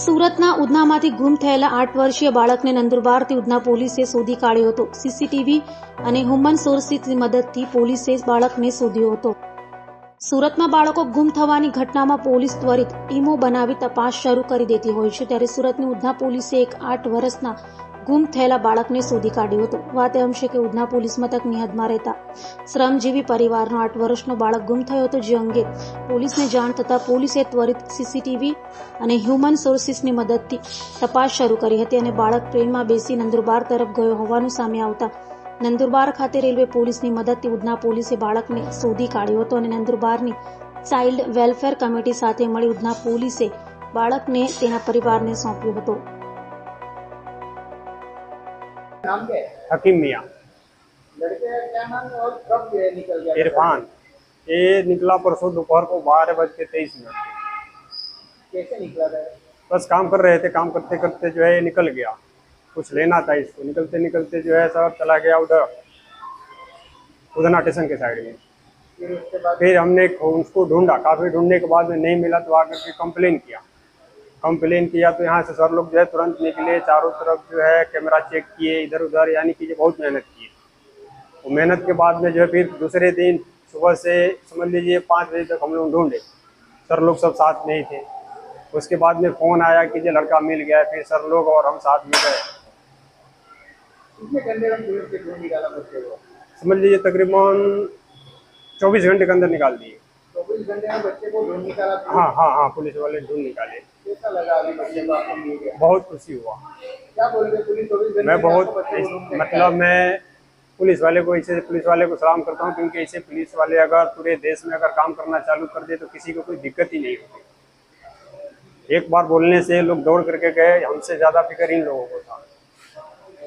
સુરતના ઉધનામાંથી ગુમ થયેલા આઠ વર્ષીય બાળકને નંદુરબારથી ઉધના પોલીસે શોધી કાઢ્યો હતો. સીસીટીવી અને હ્યુમન સોર્સિસની મદદથી પોલીસે બાળકને શોધ્યો હતો. સુરતમાં બાળકો ગુમ થવાની ઘટનામાં પોલીસ ત્વરિત ટીમો બનાવી તપાસ શરૂ કરી દેતી હોય છે. ત્યારે સુરતની ઉધના પોલીસે એક આઠ વર્ષના ગુમ થયેલા બાળકને શોધી કાઢ્યો હતો. વાત એમ છે કે ઉધના પોલીસ મથકની હદમાં રહેતા શ્રમજીવી પરિવારનો આઠ વર્ષનો બાળક ગુમ થયો હતો, જે અંગે પોલીસને જાણ થતાં પોલીસે ત્વરિત સીસીટીવી અને હ્યુમન સોર્સિસની મદદથી તપાસ શરૂ કરી હતી અને બાળક ટ્રેનમાં બેસી નંદુરબાર તરફ ગયો હોવાનું સામે આવતા નંદુરબાર ખાતે રેલવે પોલીસની મદદથી ઉધના પોલીસે બાળકને શોધી કાઢ્યો હતો અને નંદુરબારની ચાઇલ્ડ વેલફેર કમિટી સાથે મળી ઉધના પોલીસે બાળકને તેના પરિવારને સોંપ્યો હતો नाम क्या है हकीम मियाँ लड़के का क्या नाम है और कब ये निकल गया इरफान ये निकला परसों दोपहर को बारह बज के तेईस मिनट कैसे निकला था बस काम कर रहे थे काम करते करते जो है ये निकल गया कुछ लेना था इसको। निकलते निकलते जो है सब चला गया उधर उधना स्टेशन के साइड में। फिर हमने उसको ढूंढा। काफ़ी ढूँढने के बाद में नहीं मिला तो आकर के कंप्लेन किया। कंप्लेन किया तो यहाँ से सर लोग जो है तुरंत निकले, चारों तरफ़ जो है कैमरा चेक किए इधर उधर यानी कि बहुत मेहनत की वो मेहनत के बाद में जो है फिर दूसरे दिन सुबह से, समझ लीजिए पाँच बजे तक हम लोग ढूंढे। सर लोग सब साथ में ही थे। उसके बाद में फ़ोन आया कि ये लड़का मिल गया, फिर सर लोग और हम साथ में गए कितने घंटे में पुलिस के ढूंढ निकाला बच्चे को समझ लीजिए तकरीबन चौबीस घंटे के अंदर निकाल दिए। चौबीस घंटे में बच्चे को ढूंढ निकाला हाँ हाँ हाँ पुलिस वाले ढूंढ निकाले। कैसा लगा अभी बच्चे को आपको गया बहुत खुशी हुआ। क्या बोल रहे पुलिस चौबीस मैं बहुत मतलब मैं पुलिस वाले को ऐसे पुलिस वाले को सलाम करता हूँ क्योंकि ऐसे पुलिस वाले अगर पूरे देश में अगर काम करना चालू कर दे तो किसी को कोई दिक्कत ही नहीं होती। एक बार बोलने से लोग दौड़ करके गए हमसे ज़्यादा फ़िक्र इन लोगों को था।